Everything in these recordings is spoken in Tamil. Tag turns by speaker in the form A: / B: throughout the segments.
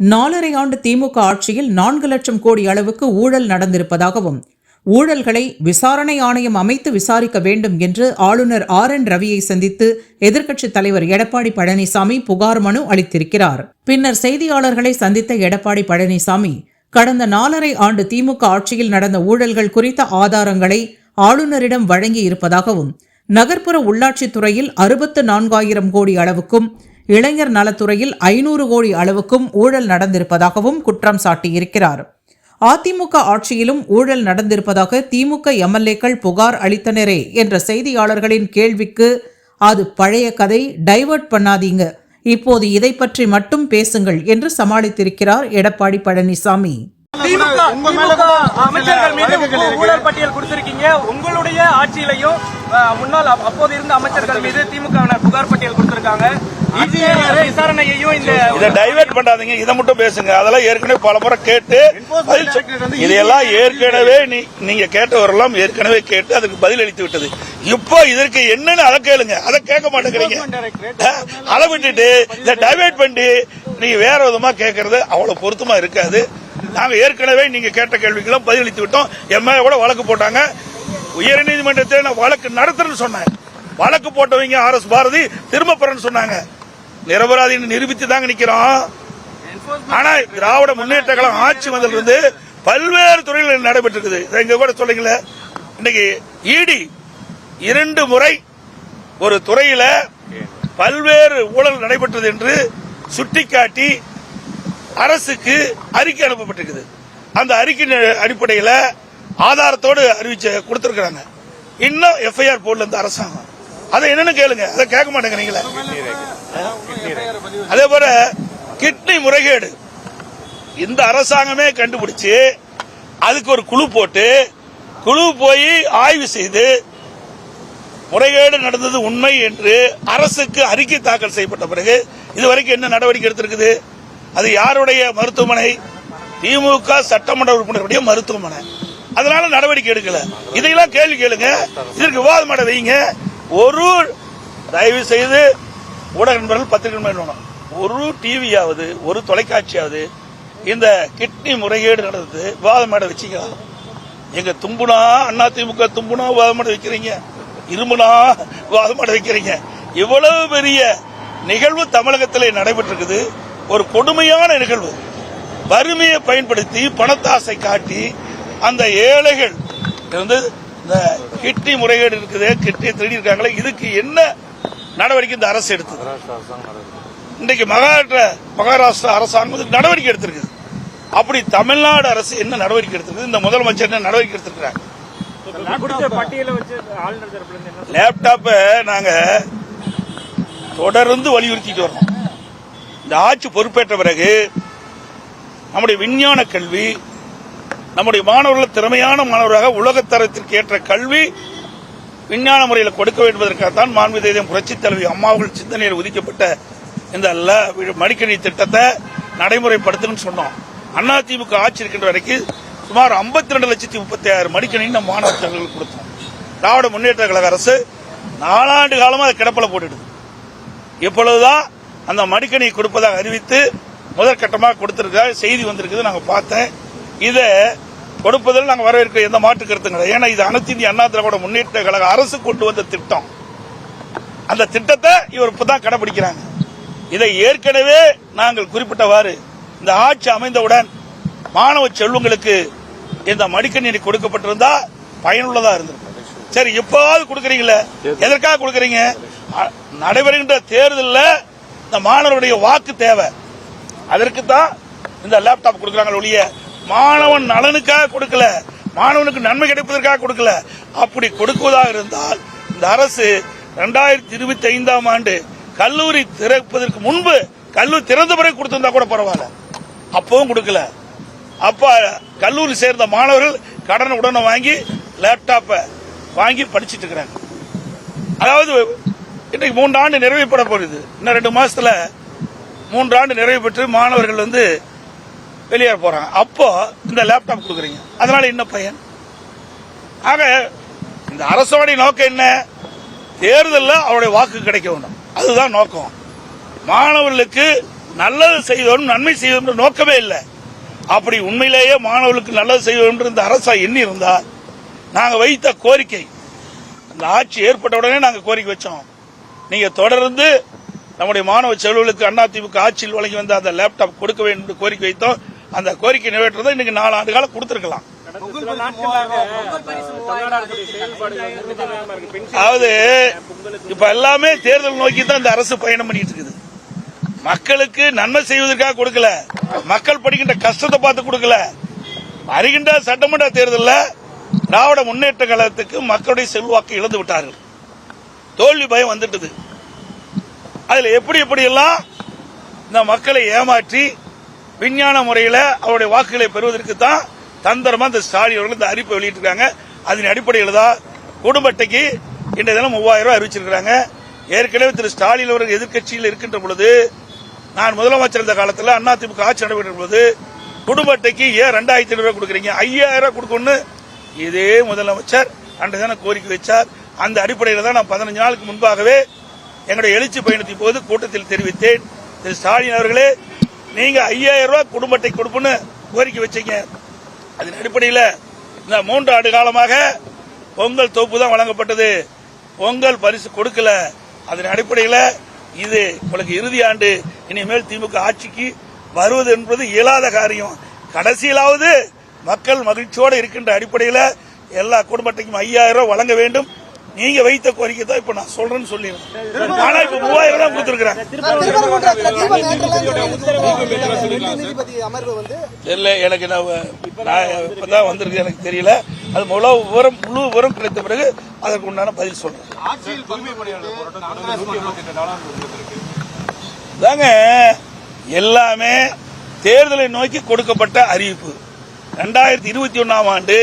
A: நாலரை ஆண்டு திமுக ஆட்சியில் நான்கு லட்சம் கோடி அளவுக்கு ஊழல் நடந்திருப்பதாகவும் ஊழல்களை விசாரணை ஆணையம் அமைத்து விசாரிக்க வேண்டும் என்று ஆளுநர் ஆர் என் ரவியை சந்தித்து எதிர்க்கட்சித் தலைவர் எடப்பாடி பழனிசாமி புகார் மனு அளித்திருக்கிறார். பின்னர் செய்தியாளர்களை சந்தித்த எடப்பாடி பழனிசாமி கடந்த நாலரை ஆண்டு திமுக ஆட்சியில் நடந்த ஊழல்கள் குறித்த ஆதாரங்களை ஆளுநரிடம் வழங்கி இருப்பதாகவும் நகர்ப்புற உள்ளாட்சித் துறையில் அறுபத்து நான்காயிரம் கோடி அளவுக்கும் இளைஞர் நலத்துறையில் ஐநூறு கோடி அளவுக்கும் ஊழல் நடந்திருப்பதாகவும் குற்றம் சாட்டியிருக்கிறார். அதிமுக ஆட்சியிலும் ஊழல் நடந்திருப்பதாக திமுக எம்எல்ஏக்கள் புகார் அளித்தனரே என்ற செய்தியாளர்களின் கேள்விக்கு அது பழைய கதை டைவர்ட் பண்ணாதீங்க. இப்போது இதை பற்றி மட்டும் பேசுங்கள் என்று சமாளித்திருக்கிறார் எடப்பாடி பழனிசாமி.
B: திமுக அமைச்சர்கள் மீது. ஊழல் பட்டியல் கொடுத்திருக்கீங்க. உங்களுடைய ஆட்சியிலையும் முன்னாள் அப்- அப்போது இருந்த அமைச்சர்கள் மீது திமுக புகார் பட்டியல் கொடுத்திருக்காங்க. இந்த விசாரணையையும் இந்த
C: இதை டைவர்ட் பண்ணாதீங்க. இதை மட்டும் பேசுங்க. அதெல்லாம் ஏற்கனவே பல முறை கேட்டு இதையெல்லாம் ஏற்கனவே நீ நீங்க கேட்டவரெல்லாம் ஏற்கனவே கேட்டு அதுக்கு பதில் அளித்து விட்டது. இப்போ இதற்கு என்னன்னு அதை கேளுங்க. அதை கேட்க மாட்டேங்கிறீங்க. அதை விட்டுட்டு இதை டைவர்ட் பண்ணி நீங்க வேற விதமா கேட்கறது அவ்வளவு பொருத்தமா இருக்காது. நாங்க ஏற்கனவே நீங்க கேட்ட கேள்விக்கெல்லாம் பதிலளித்து விட்டோம். என் மேல கூட வழக்கு போட்டாங்க. உயர்நீதிமன்றத்தில் நான் வழக்கு நடத்துறேன்னு சொன்னேன். வழக்கு போட்டவங்க ஆர் எஸ் பாரதி திரும்ப பெறன்னு சொன்னாங்க. நிரபராதின்னு நிரூபித்து தாங்க நிக்கிறோம். ஆனா திராவிட முன்னேற்ற கழகம் ஆட்சி வந்ததிலிருந்து பல்வேறு துறைகள் நடைபெற்றிருக்குது. இதை இங்க கூட சொல்லுங்களே இன்னைக்கு இடி இரண்டு முறை ஒரு துறையில பல்வேறு ஊழல் நடைபெற்றது என்று சுட்டிக்காட்டி அரசுக்கு அறிக்கை அனுப்பப்பட்டிருக்குது. அந்த அறிக்கையின் அடிப்படையில் ஆதாரத்தோடு அறிவிச்ச கொடுத்துருக்குறாங்க. இன்னும் எஃப்ஐஆர் போடல இந்த அரசாங்கம். அதை என்னன்னு கேளுங்க. அதை கேட்க மாட்டேங்கிறீங்களே அதே போல கிட்னி முறைகேடு. இந்த அரசாங்கமே கண்டுபிடிச்சு அதுக்கு ஒரு குழு போட்டு குழு போய் ஆய்வு செய்து முறைகேடு நடந்தது உண்மை என்று அரசுக்கு அறிக்கை தாக்கல் செய்யப்பட்ட பிறகு இதுவரைக்கும் என்ன நடவடிக்கை எடுத்திருக்குது? அது யாருடைய மருத்துவமனை? திமுக சட்டமன்ற உறுப்பினருடைய மருத்துவமனை. அதனால நடவடிக்கை எடுக்கல. இதையெல்லாம் கேள்வி கேளுங்க. இதற்கு விவாதம் பண்ண வைங்க. ஒரு தயவு செய்து ஊடக நண்பர்கள் பத்திரிகை நண்பர்கள் ஒரு டிவியாவது ஒரு தொலைக்காட்சியாவது இந்த கிட்னி முறைகேடு நடந்தது விவாதம் மேடை வச்சுக்கலாம் எங்க தும்புனா அண்ணா திமுக தும்புனா விவாதம் பண்ண வைக்கிறீங்க. இருமுனா விவாதம் பண்ண வைக்கிறீங்க. இவ்வளவு பெரிய நிகழ்வு தமிழகத்திலே நடைபெற்றிருக்குது. ஒரு கொடுமையான நிகழ்வு. வறுமையை பயன்படுத்தி பணத்தாசை காட்டி அந்த ஏழைகள் வந்து இந்த கிட்னி முறைகேடு இருக்குது கிட்னி திருடி இருக்காங்களே இதுக்கு என்ன நடவடிக்கை இந்த அரசு எடுத்தது? இன்றைக்கு மகாராஷ்டிர மகாராஷ்டிரா அரசாங்கம் நடவடிக்கை எடுத்திருக்குது. அப்படி தமிழ்நாடு அரசு என்ன நடவடிக்கை எடுத்திருக்குது? இந்த முதலமைச்சர் என்ன நடவடிக்கை எடுத்திருக்கிறாங்க லேப்டாப்பை நாங்க தொடர்ந்து வலியுறுத்திட்டு வரணும். இந்த ஆட்சி பொறுப்பேற்ற பிறகு நம்முடைய விஞ்ஞான கல்வி நம்முடைய மாணவர்கள் திறமையான மாணவராக உலகத்தரத்திற்கு ஏற்ற கல்வி விஞ்ஞான முறையில் கொடுக்க வேண்டுவதற்காகத்தான் என்பதற்காகத்தான் மாண்பு தேதியம் புரட்சித் தலைவி அம்மாவுகள் சிந்தனையில் ஒதுக்கப்பட்ட இந்த மடிக்கணி திட்டத்தை நடைமுறைப்படுத்தணும்னு சொன்னோம். அதிமுக ஆட்சி இருக்கின்ற வரைக்கும் சுமார் 52 ரெண்டு லட்சத்தி முப்பத்தி ஆயிரம் மடிக்கணினி நம்ம மாணவர்களுக்கு கொடுத்தோம். திராவிட முன்னேற்ற கழக அரசு நாலாண்டு காலமாக அதை கிடப்பில் போட்டுடுது. இப்பொழுதுதான் அந்த மடிக்கணி கொடுப்பதாக அறிவித்து முதற்கட்டமாக கொடுத்திருக்க செய்தி வந்திருக்குது நாங்க பார்த்தேன். இதை கொடுப்பதில் நாங்க வரவேற்க எந்த மாற்று கருத்தும் கிடையாது. ஏன்னா இது அனைத்து இந்திய அண்ணா திராவிட முன்னேற்ற கழக அரசு கொண்டு வந்த திட்டம். அந்த திட்டத்தை இவர் இப்பதான் கடைபிடிக்கிறாங்க. இதை ஏற்கனவே நாங்கள் குறிப்பிட்டவாறு இந்த ஆட்சி அமைந்தவுடன் மாணவ செல்வங்களுக்கு இந்த மடிக்கணினி கொடுக்கப்பட்டிருந்தா பயனுள்ளதா இருந்திருக்கும். சரி இப்போவாவது கொடுக்கறீங்களே? எதற்காக கொடுக்கறீங்க? நடைபெறுகின்ற தேர்தலில் இந்த மாணவருடைய வாக்கு தேவை. அதற்கு தான் இந்த லேப்டாப் கொடுக்கறாங்க ஒழிய மாணவன் நலனுக்காக கொடுக்கல மாணவனுக்கு நன்மை கிடைப்பதற்காக கொடுக்கல. அப்படி கொடுக்குவதாக இருந்தால் இந்த அரசு ரெண்டாயிரத்தி இருபத்தி ஐந்தாம் ஆண்டு கல்லூரி திறப்பதற்கு முன்பு கல்லூரி திறந்த பிறகு கொடுத்திருந்தா கூட பரவாயில்ல. அப்பவும் கொடுக்கல. அப்ப கல்லூரி சேர்ந்த மாணவர்கள் கடனை உடனே வாங்கி லேப்டாப்பை வாங்கி படிச்சுட்டு இருக்கிறாங்க. அதாவது இன்னைக்கு மூன்று ஆண்டு நிறைவு போகுது. இன்னும் ரெண்டு மாசத்துல மூன்று ஆண்டு நிறைவு பெற்று மாணவர்கள் வந்து வெளியேற போறாங்க. அப்போ இந்த லேப்டாப் கொடுக்குறீங்க. அதனால என்ன பையன்? ஆக இந்த அரசோடைய நோக்கம் என்ன? தேர்தலில் அவருடைய வாக்கு கிடைக்க வேண்டும். அதுதான் நோக்கம். மாணவர்களுக்கு நல்லது செய்வதும் நன்மை செய்வதும் நோக்கமே இல்லை. அப்படி உண்மையிலேயே மாணவர்களுக்கு நல்லது செய்வோம் இந்த அரசா எண்ணி இருந்தா நாங்கள் வைத்த கோரிக்கை இந்த ஆட்சி ஏற்பட்ட உடனே நாங்கள் கோரிக்கை வச்சோம். நீங்க தொடர்ந்து நம்முடைய மாணவ செல்வர்களுக்கு அதிமுக ஆட்சியில் வழங்கி வந்த அந்த லேப்டாப் கொடுக்க வேண்டும் என்று கோரிக்கை வைத்தோம். அந்த கோரிக்கை நிறைவேற்றதை இன்னைக்கு நாலு ஆண்டு காலம் கொடுத்திருக்கலாம். அதாவது இப்ப எல்லாமே தேர்தல் நோக்கி தான் இந்த அரசு பயணம் பண்ணிட்டு இருக்குது. மக்களுக்கு நன்மை செய்வதற்காக கொடுக்கல. மக்கள் படிக்கின்ற கஷ்டத்தை பார்த்து கொடுக்கல. வருகின்ற சட்டமன்ற தேர்தலில் திராவிட முன்னேற்ற கழகத்துக்கு மக்களுடைய செல்வாக்கு இழந்து விட்டார்கள். தோல்வி பயம் வந்துட்டது. அதுல எப்படி எப்படி எல்லாம் இந்த மக்களை ஏமாற்றி விஞ்ஞான முறையில் அவருடைய வாக்குகளை பெறுவதற்கு தான் தந்திரமா இந்த ஸ்டாலின் அவர்கள் இந்த அறிவிப்பை வெளியிட்டிருக்காங்க. அதன் அடிப்படையில் தான் குடும்பட்டைக்கு இன்றைய தினம் மூவாயிரம் ரூபாய் அறிவிச்சிருக்காங்க ஏற்கனவே திரு ஸ்டாலின் அவர்கள் எதிர்க்கட்சியில் இருக்கின்ற பொழுது நான் முதலமைச்சர் இருந்த காலத்தில் அதிமுக ஆட்சி நடைபெற்ற பொழுது குடும்ப அட்டைக்கு ஏன் ரெண்டாயிரத்தி ஐநூறு ரூபாய் கொடுக்குறீங்க. ஐயாயிரம் ரூபாய் கொடுக்கணும்னு இதே முதலமைச்சர் அன்றைய தினம் கோரிக்கை வச்சார். அந்த அடிப்படையில் தான் நான் பதினஞ்சு நாளுக்கு முன்பாகவே எங்களுடைய எழுச்சி பயணத்தின் போது கூட்டத்தில் தெரிவித்தேன். திரு ஸ்டாலின் அவர்களே நீங்க ஐயாயிரம் ரூபாய் குடும்பத்தை கொடுப்புன்னு கோரிக்கை வச்சீங்க. அதன் அடிப்படையில் இந்த மூன்று ஆண்டு காலமாக பொங்கல் தொகுப்பு தான் வழங்கப்பட்டது. பொங்கல் பரிசு கொடுக்கல. அதன் அடிப்படையில் இது உங்களுக்கு இறுதி ஆண்டு. இனிமேல் திமுக ஆட்சிக்கு வருவது என்பது இயலாத காரியம். கடைசியிலாவது மக்கள் மகிழ்ச்சியோடு இருக்கின்ற அடிப்படையில் எல்லா குடும்பத்தையும் ஐயாயிரம் ரூபாய் வழங்க வேண்டும். நீங்க வைத்த கோரிக்கை தான் இப்ப நான் சொல்றேன்னு சொல்லிடுறேன் ஆனா இப்ப மூவாயிரம் தான் கொடுத்திருக்கிறேன் தெரியல எனக்கு நான் நான் இப்பதான் வந்திருக்கு எனக்கு தெரியல அது முழு விவரம் முழு விவரம் கிடைத்த பிறகு அதற்கு உண்டான பதில் சொல்றேன் தாங்க எல்லாமே தேர்தலை நோக்கி கொடுக்கப்பட்ட அறிவிப்பு ரெண்டாயிரத்தி இருபத்தி ஒன்னாம் ஆண்டு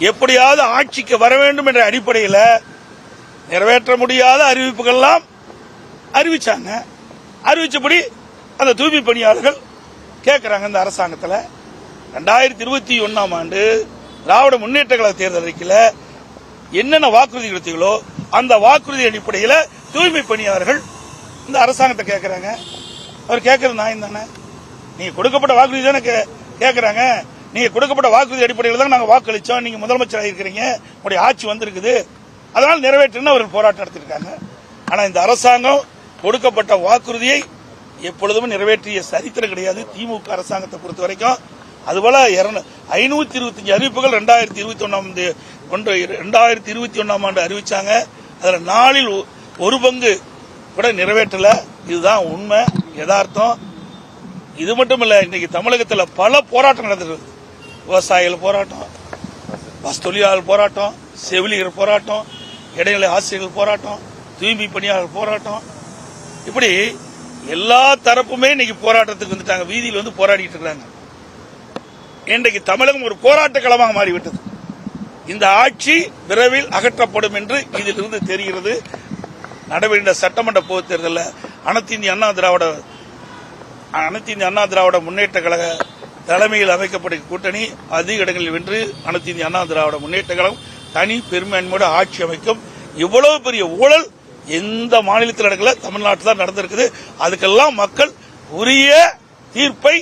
C: எப்படியாவது ஆட்சிக்கு வர வேண்டும் என்ற அடிப்படையில் நிறைவேற்ற முடியாத அறிவிப்புகள்லாம் அறிவிச்சாங்க. அறிவிச்சபடி அந்த தூய்மை பணியாளர்கள் கேட்குறாங்க இந்த அரசாங்கத்தில். ரெண்டாயிரத்தி இருபத்தி ஒன்னாம் ஆண்டு திராவிட முன்னேற்ற கழக தேர்தல் அறிக்கையில் என்னென்ன வாக்குறுதி கொடுத்தீங்களோ அந்த வாக்குறுதி அடிப்படையில் தூய்மை பணியாளர்கள் இந்த அரசாங்கத்தை கேட்குறாங்க அவர் கேட்கறது நான் தானே? நீங்க கொடுக்கப்பட்ட வாக்குறுதி தானே கே- கேட்குறாங்க நீங்க கொடுக்கப்பட்ட வாக்குறுதி அடிப்படையில் தான் நாங்கள் வாக்களித்தோம் நீங்க முதலமைச்சர் இருக்கிறீங்க உங்களுடைய ஆட்சி வந்திருக்குது. அதனால் நிறைவேற்றுன்னு அவர்கள் போராட்டம் நடத்திருக்காங்க ஆனால் இந்த அரசாங்கம் கொடுக்கப்பட்ட வாக்குறுதியை எப்பொழுதும் நிறைவேற்றிய சரித்திரம் கிடையாது. திமுக அரசாங்கத்தை பொறுத்த வரைக்கும். அதுபோல ஐநூத்தி இருபத்தஞ்சு அறிவிப்புகள் ரெண்டாயிரத்தி இருபத்தி ஒன்னாம் ஒன்று ரெண்டாயிரத்தி இருபத்தி ஒன்னாம் ஆண்டு அறிவிச்சாங்க. அதுல நாளில் ஒரு பங்கு கூட நிறைவேற்றல. இதுதான் உண்மை யதார்த்தம். இது மட்டும் இல்ல இன்னைக்கு தமிழகத்தில் பல போராட்டம் நடந்திருக்கு விவசாயிகள் போராட்டம் பஸ் தொழிலாளர் போராட்டம் செவிலியர் போராட்டம் இடைநிலை ஆசிரியர்கள் போராட்டம் தூய்மை பணியாளர் போராட்டம். இப்படி எல்லா தரப்புமே இன்னைக்கு போராட்டத்துக்கு வந்துட்டாங்க. வீதியில் வந்து போராடிட்டு இருக்காங்க. இன்றைக்கு தமிழகம் ஒரு போராட்ட களமாக மாறிவிட்டது. இந்த ஆட்சி விரைவில் அகற்றப்படும் என்று இதிலிருந்து தெரிகிறது. நடைபெறுகின்ற சட்டமன்ற பொதுத் தேர்தலில் அனைத்து இந்திய அண்ணா திராவிட அனைத்து இந்திய அண்ணா திராவிட முன்னேற்ற கழக தலைமையில் அமைக்கப்பட்ட கூட்டணி அதிக இடங்களில் வென்று அனைத்து இந்திய அண்ணா திராவிட முன்னேற்ற கழகம் தனி பெரும்பான்மையோடு ஆட்சி அமைக்கும். இவ்வளவு பெரிய ஊழல் எந்த மாநிலத்தில் நடக்கல தமிழ்நாட்டில் தான் நடந்திருக்குது. அதுக்கெல்லாம் மக்கள் உரிய தீர்ப்பை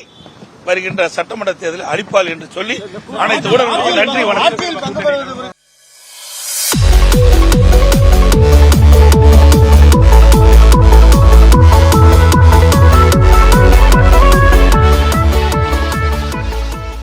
C: வருகின்ற சட்டமன்ற தேர்தலில் அளிப்பார்கள் என்று சொல்லி அனைத்து ஊடகங்களுக்கும் நன்றி வணக்கம்.